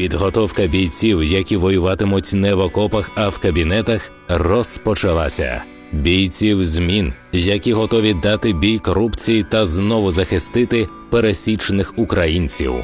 Підготовка бійців, які воюватимуть не в окопах, а в кабінетах, розпочалася. Бійців змін, які готові дати бій корупції та знову захистити пересічних українців.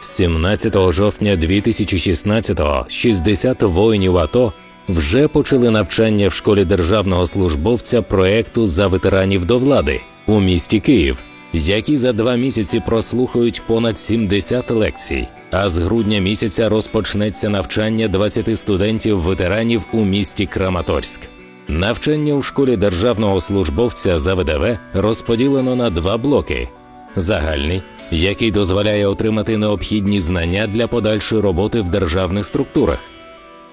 17 жовтня 2016-го 60 воїнів АТО вже почали навчання в школі державного службовця проекту за ветеранів до влади у місті Київ, які за два місяці прослухають понад 70 лекцій. А з грудня місяця розпочнеться навчання 20 студентів-ветеранів у місті Краматорськ. Навчання у школі державного службовця за ВДВ розподілено на два блоки: загальний, який дозволяє отримати необхідні знання для подальшої роботи в державних структурах,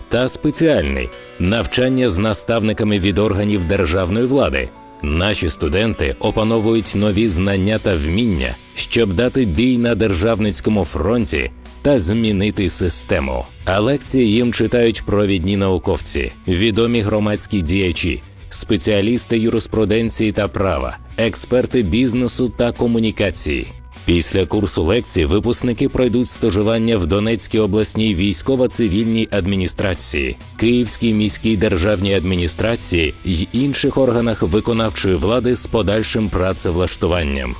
та спеціальний навчання з наставниками від органів державної влади. Наші студенти опановують нові знання та вміння, щоб дати бій на державницькому фронті та змінити систему. А лекції їм читають провідні науковці, відомі громадські діячі, спеціалісти юриспруденції та права, експерти бізнесу та комунікації. Після курсу лекцій випускники пройдуть стажування в Донецькій обласній військово-цивільній адміністрації, Київській міській державній адміністрації й інших органах виконавчої влади з подальшим працевлаштуванням.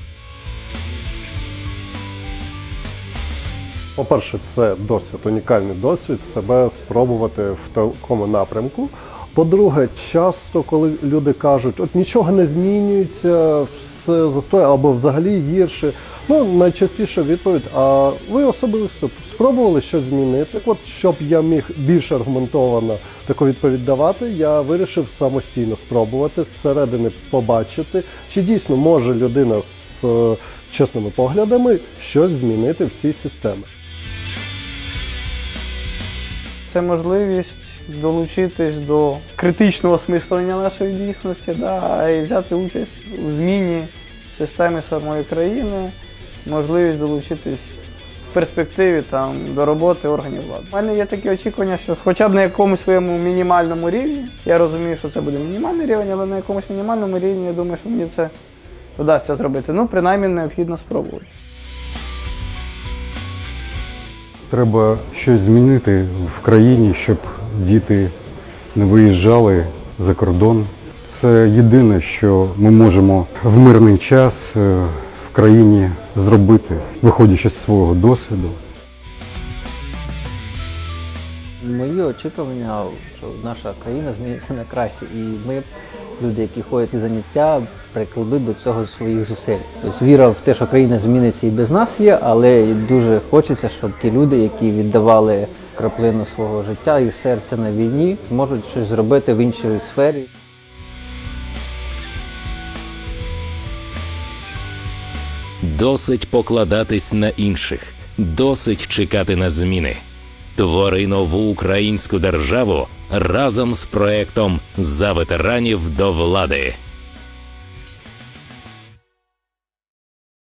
По-перше, це досвід, унікальний досвід себе спробувати в такому напрямку. По-друге, часто, коли люди кажуть, от нічого не змінюється, все застоє або взагалі гірше. Ну, найчастіша відповідь: а ви особисто спробували щось змінити? Так от, щоб я міг більш аргументовано таку відповідь давати, я вирішив самостійно спробувати зсередини побачити, чи дійсно може людина з е, чесними поглядами щось змінити в цій системі. Це можливість долучитись до критичного осмислення нашої дійсності, да, і взяти участь у зміні системи самої країни, можливість долучитись в перспективі там, до роботи органів влади. У мене є такі очікування, що хоча б на якомусь своєму мінімальному рівні, я розумію, що це буде мінімальний рівень, але на якомусь мінімальному рівні, я думаю, що мені це вдасться зробити. Ну, принаймні, необхідно спробувати. Треба щось змінити в країні, щоб діти не виїжджали за кордон. Це єдине, що ми можемо в мирний час е, в країні зробити, виходячи з свого досвіду. Мої очікування, що наша країна зміниться на краще, і ми, люди, які ходять ці заняття, прикладуть до цього своїх зусиль. Тобто віра в те, що країна зміниться і без нас є, але дуже хочеться, щоб ті люди, які віддавали краплину свого життя і серця на війні, можуть щось зробити в іншій сфері. Досить покладатись на інших, досить чекати на зміни. Твори нову українську державу разом з проектом за ветеранів до влади.